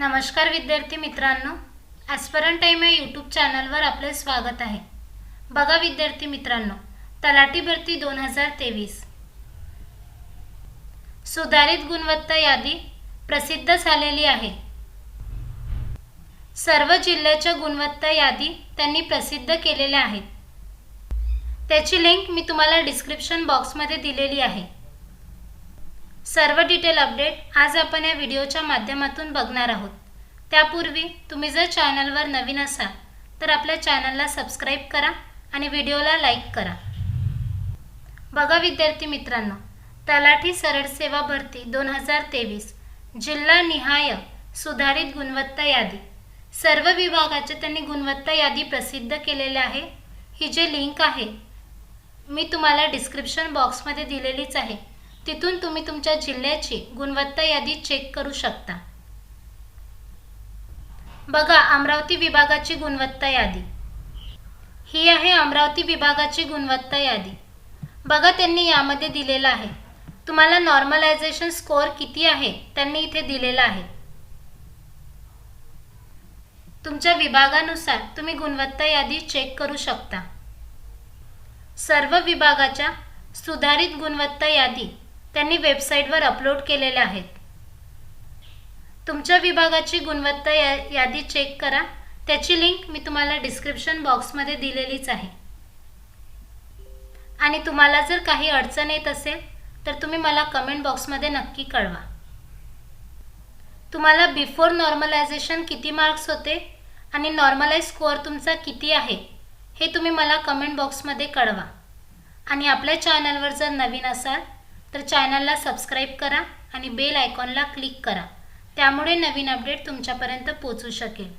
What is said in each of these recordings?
नमस्कार विद्यार्थी मित्रांनो ॲस्परन टाईम या यूट्यूब चॅनलवर आपले स्वागत आहे. बघा विद्यार्थी मित्रांनो तलाठी भरती दोन हजार तेवीस. सुधारित गुणवत्ता यादी प्रसिद्ध झालेली आहे. सर्व जिल्ह्याच्या गुणवत्ता यादी त्यांनी प्रसिद्ध केलेल्या आहेत. त्याची लिंक मी तुम्हाला डिस्क्रिप्शन बॉक्समध्ये दिलेली आहे. सर्व डिटेल अपडेट आज आपण या व्हिडिओच्या माध्यमातून बघणार आहोत. त्यापूर्वी तुम्ही जर चॅनलवर नवीन असाल तर आपल्या चॅनलला सबस्क्राईब करा आणि व्हिडिओला लाईक करा. बघा विद्यार्थी मित्रांनो तलाठी सरळ सेवा भरती दोन हजार तेवीस जिल्हा निहाय सुधारित गुणवत्ता यादी. सर्व विभागाचे त्यांनी गुणवत्ता यादी प्रसिद्ध केलेले आहे. ही जे लिंक आहे मी तुम्हाला डिस्क्रिप्शन बॉक्समध्ये दिलेलीच आहे. तिथून तुम्ही तुमच्या जिल्ह्याची गुणवत्ता यादी चेक करू शकता. बघा अमरावती विभागाची गुणवत्ता यादी. ही आहे अमरावती विभागाची गुणवत्ता यादी. बघा त्यांनी यामध्ये दिलेलं आहे. तुम्हाला नॉर्मलायझेशन स्कोअर किती आहे त्यांनी इथे दिलेला आहे. तुमच्या विभागानुसार तुम्ही गुणवत्ता यादी चेक करू शकता. सर्व विभागाच्या सुधारित गुणवत्ता यादी त्यांनी वेबसाईटवर अपलोड केलेल्या आहेत. तुमच्या विभागाची गुणवत्ता या यादी चेक करा. त्याची लिंक मी तुम्हाला डिस्क्रिप्शन बॉक्समध्ये दिलेलीच आहे. आणि तुम्हाला जर काही अडचण येत असेल तर तुम्ही मला कमेंट बॉक्समध्ये नक्की कळवा. तुम्हाला बिफोर नॉर्मलायझेशन किती मार्क्स होते आणि नॉर्मलाइज स्कोअर तुमचा किती आहे हे तुम्ही मला कमेंट बॉक्समध्ये कळवा. आणि आपल्या चॅनलवर जर नवीन असाल तर चॅनलला सबस्क्राईब करा आणि बेल आयकॉनला क्लिक करा. त्यामुळे नवीन अपडेट तुमच्यापर्यंत पोचू शकेल.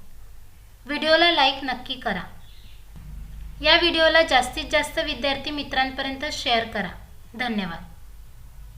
व्हिडिओला लाईक नक्की करा. या व्हिडिओला जास्तीत जास्त विद्यार्थी मित्रांपर्यंत शेअर करा. धन्यवाद.